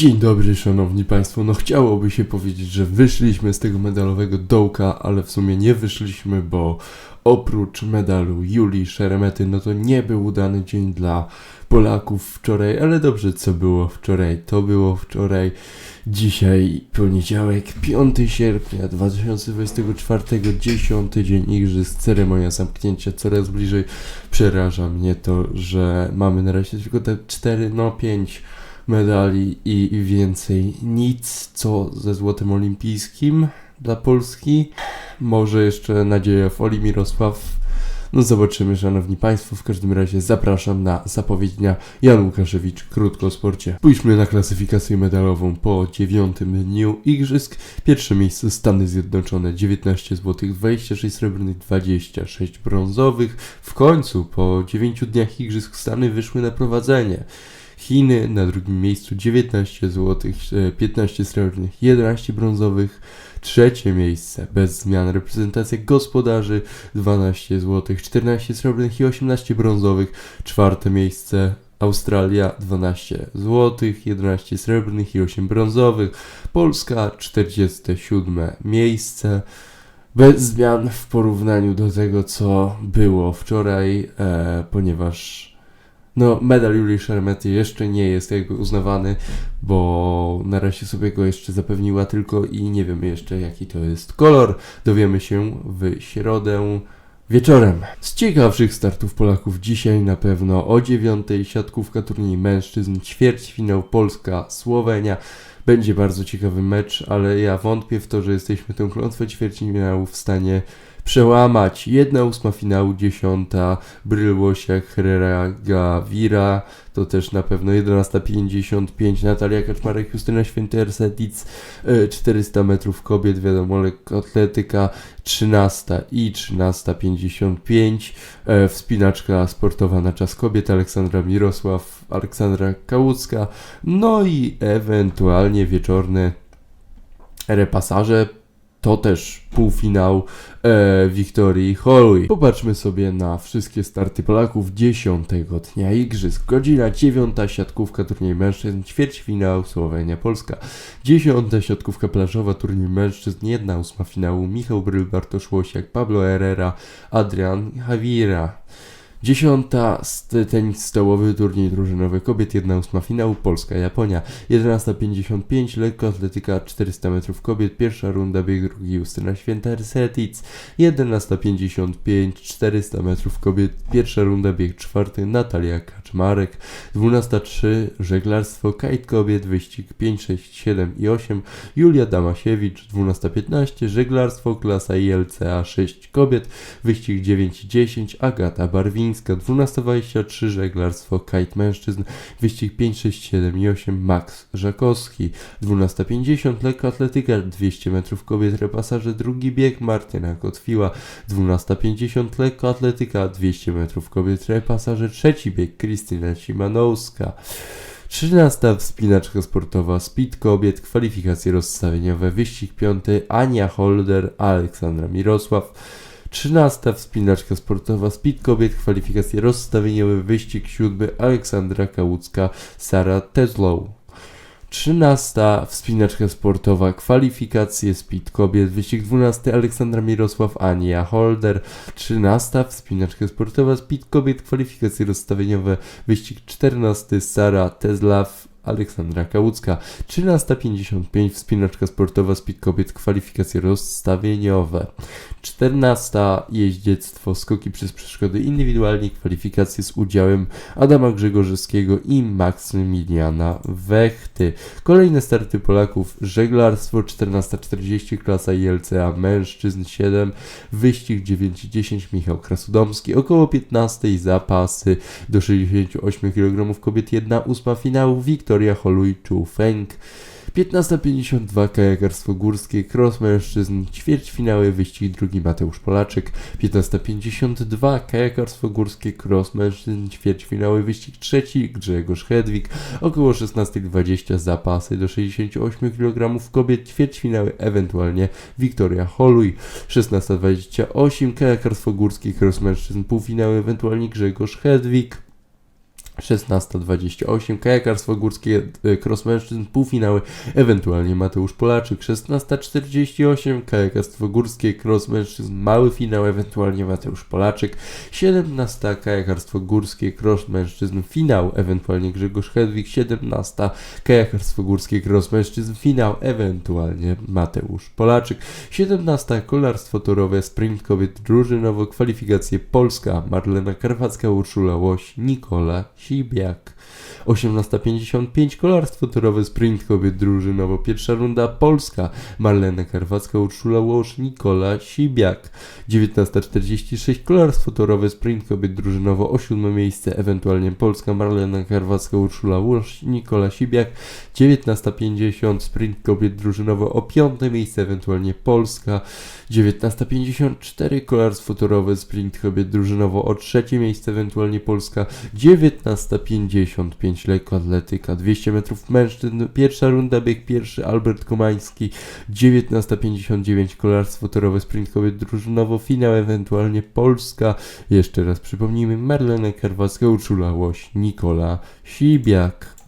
Dzień dobry, szanowni państwo. No chciałoby się powiedzieć, że wyszliśmy z tego medalowego dołka, ale w sumie nie wyszliśmy, bo oprócz medalu Julii Szeremety, no to nie był udany dzień dla Polaków wczoraj, ale dobrze, co było wczoraj, to było wczoraj. Dzisiaj poniedziałek, 5 sierpnia 2024, 10 dzień igrzysk, ceremonia zamknięcia coraz bliżej. Przeraża mnie to, że mamy na razie tylko te 4, no 5 medali i, więcej nic, co ze złotem olimpijskim dla Polski. Może jeszcze nadzieja w Oli Mirosław. No zobaczymy, szanowni państwo. W każdym razie zapraszam na zapowiedź dnia Jan Łukaszewicz, krótko o sporcie. Pójdźmy na klasyfikację medalową po dziewiątym dniu igrzysk. Pierwsze miejsce Stany Zjednoczone 19 zł, 26 srebrnych, 26 brązowych. W końcu po 9 dniach igrzysk Stany wyszły na prowadzenie. Chiny na drugim miejscu 19 zł, 15 srebrnych, 11 brązowych. Trzecie miejsce bez zmian reprezentacja gospodarzy 12 zł, 14 srebrnych i 18 brązowych. Czwarte miejsce Australia 12 zł, 11 srebrnych i 8 brązowych. Polska 47 miejsce. Bez zmian w porównaniu do tego, co było wczoraj, e, ponieważ no, medal Julii Szermety jeszcze nie jest jakby uznawany, bo na razie sobie go jeszcze zapewniła tylko i nie wiemy jeszcze jaki to jest kolor. Dowiemy się w środę wieczorem. Z ciekawszych startów Polaków dzisiaj na pewno o dziewiątej siatkówka turniej mężczyzn, ćwierćfinał Polska-Słowenia. Będzie bardzo ciekawy mecz, ale ja wątpię w to, że jesteśmy tę klątwę ćwierćfinału w stanie przełamać. Jedna ósma finału, dziesiąta, Bryl Łosiak, Herrera Gawira, to też na pewno 11.55, Natalia Kaczmarek, Justyna Święty-Ersetic, 400 metrów kobiet, wiadomo, lekkoatletyka, 13 i 13.55, e, wspinaczka sportowa na czas kobiet, Aleksandra Mirosław, Aleksandra Kałucka, no i ewentualnie wieczorne repasaże to też półfinał e, Wiktorii Holloway. Popatrzmy sobie na wszystkie starty Polaków 10 dnia Igrzysk. Godzina 9 siatkówka turniej mężczyzn, ćwierćfinał Słowenia Polska. 10 siatkówka plażowa turniej mężczyzn, 1 ósma finału Michał Bryl, Bartosz Łosiak, Pablo Herrera, Adrian Javiera. Dziesiąta tenis stołowy turniej drużynowy kobiet, 1 ósma finału Polska-Japonia, 11.55 lekkoatletyka 400 metrów kobiet, pierwsza runda bieg drugi Justyna Święta Ersetic, 11.55 400 metrów kobiet, pierwsza runda bieg czwarty Natalia Kaczmarek, 12.03 żeglarstwo kite kobiet, wyścig 5, 6, 7 i 8 Julia Damasiewicz, 12.15 żeglarstwo klasa ILCA 6 kobiet, wyścig 9 i 10 Agata Barwin 12.23 żeglarstwo kite mężczyzn, wyścig 5, 6, 7 i 8 Max Żakowski, 12.50 lekkoatletyka 200 metrów kobiet repasaże, drugi bieg Martyna Kotwiła, 12.50 lekkoatletyka 200 metrów kobiet repasaże, trzeci bieg Krystyna Simanowska. 13. Wspinaczka sportowa Speed Kobiet, kwalifikacje rozstawieniowe, wyścig 5 Ania Holder, Aleksandra Mirosław. 13. Wspinaczka sportowa Speed Kobiet, kwalifikacje rozstawieniowe, wyścig 7 Aleksandra Kałucka, Sara Teslow. 13. Wspinaczka sportowa, kwalifikacje Speed Kobiet, wyścig 12 Aleksandra Mirosław, Ania Holder. 13. Wspinaczka sportowa Speed Kobiet, kwalifikacje rozstawieniowe, wyścig 14 Sara Teslaw, Aleksandra Kałucka. 13.55 wspinaczka sportowa Speed Kobiet, kwalifikacje rozstawieniowe. 14. jeździectwo, skoki przez przeszkody indywidualnie, kwalifikacje z udziałem Adama Grzegorzewskiego i Maksymiliana Wechty. Kolejne starty Polaków, żeglarstwo 14.40 klasa ILCA mężczyzn 7, wyścig 9.10 Michał Krasudomski, około 15 zapasy do 68 kg kobiet 1 ósma finału Wiktoria Holuj Feng. 15.52 kajakarstwo górskie, cross mężczyzn, ćwierćfinały, wyścig drugi Mateusz Polaczek. 15.52 kajakarstwo górskie, cross mężczyzn, ćwierćfinały, wyścig trzeci Grzegorz Hedwig. Około 16.20 zapasy do 68 kg kobiet, ćwierćfinały, ewentualnie Wiktoria Holuj. 16.28 kajakarstwo górskie, cross mężczyzn, półfinały, ewentualnie Grzegorz Hedwig. 16.28 kajakarstwo górskie e, cross mężczyzn półfinały ewentualnie Mateusz Polaczyk 16.48 kajakarstwo górskie cross mężczyzn mały finał ewentualnie Mateusz Polaczyk 17 kajakarstwo górskie cross mężczyzn finał ewentualnie Grzegorz Hedwig 17 kajakarstwo górskie cross mężczyzn finał ewentualnie Mateusz Polaczyk 17 kolarstwo torowe sprint kobiet drużynowo kwalifikacje Polska Marlena Karwacka Urszula Łoś Nikola Sibiak. 18.55 kolarstwo torowe sprint kobiet drużynowo pierwsza runda Polska. Marlena Karwacka Urszula Łoś Nikola Sibiak. 19.46 kolarstwo torowe sprint kobiet drużynowo o siódme miejsce ewentualnie Polska. Marlena Karwacka Urszula Łoś Nikola Sibiak. 19.50 sprint kobiet drużynowo o piąte miejsce ewentualnie Polska. 19.54 kolarstwo torowe sprint kobiet drużynowo o trzecie miejsce ewentualnie Polska 19.55 lekkoatletyka 200 metrów mężczyzn. Pierwsza runda bieg pierwszy Albert Komański 19.59 kolarstwo torowe sprint kobiet drużynowo finał ewentualnie Polska. Jeszcze raz przypomnijmy Marlena Karwacka Urszula Łoś Nikola Sibiak.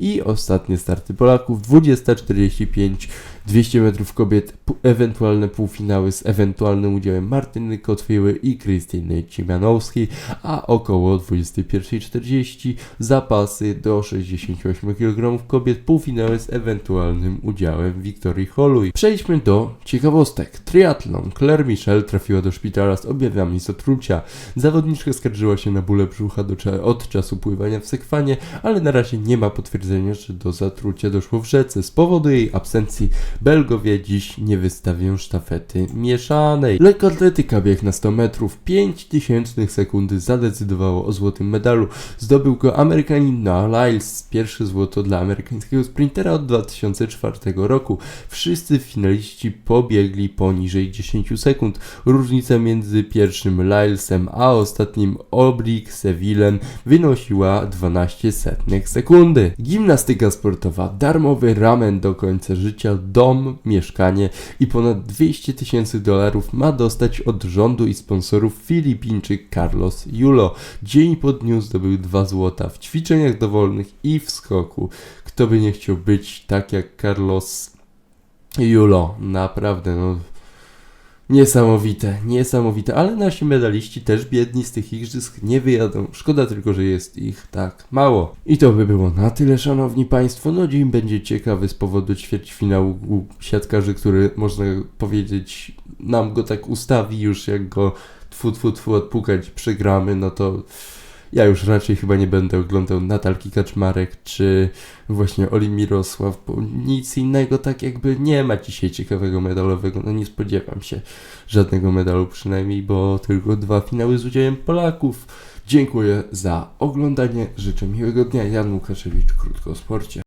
I ostatnie starty Polaków 20.45 200 metrów kobiet, ewentualne półfinały z ewentualnym udziałem Martyny Kotwiły i Krystyny Ciemianowskiej, a około 21.40 zapasy do 68 kg kobiet, półfinały z ewentualnym udziałem Wiktorii Holuj. Przejdźmy do ciekawostek. Triathlon. Claire Michel trafiła do szpitala z objawami zatrucia. Zawodniczka skarżyła się na bóle brzucha do, od czasu pływania w sekwanie, ale na razie nie ma potwierdzenia, że do zatrucia doszło w rzece. Z powodu jej absencji Belgowie dziś nie wystawią sztafety mieszanej. Lekkoatletyka bieg na 100 metrów 5 tysięcznych sekundy zadecydowało o złotym medalu. Zdobył go Amerykanin Noah Lyles, pierwsze złoto dla amerykańskiego sprintera od 2004 roku. Wszyscy finaliści pobiegli poniżej 10 sekund. Różnica między pierwszym Lylesem a ostatnim Obrik Sevillem wynosiła 12 setnych sekundy. Gimnastyka sportowa, darmowy ramen do końca życia, dom, mieszkanie i ponad 200 tysięcy dolarów ma dostać od rządu i sponsorów Filipińczyk Carlos Julo. Dzień po dniu zdobył dwa złota w ćwiczeniach dowolnych i w skoku. Kto by nie chciał być tak jak Carlos Julo? Naprawdę, no. Niesamowite, niesamowite, ale nasi medaliści też biedni z tych igrzysk nie wyjadą. Szkoda tylko, że jest ich tak mało. I to by było na tyle, szanowni państwo. No dzień będzie ciekawy z powodu ćwierćfinału siatkarzy, który można powiedzieć nam go tak ustawi już jak go tfu tfu tfu odpukać przegramy, no to ja już raczej chyba nie będę oglądał Natalki Kaczmarek czy właśnie Oli Mirosław, bo nic innego tak jakby nie ma dzisiaj ciekawego medalowego. No nie spodziewam się żadnego medalu przynajmniej, bo tylko dwa finały z udziałem Polaków. Dziękuję za oglądanie, życzę miłego dnia. Jan Łukaszewicz, krótko o sporcie.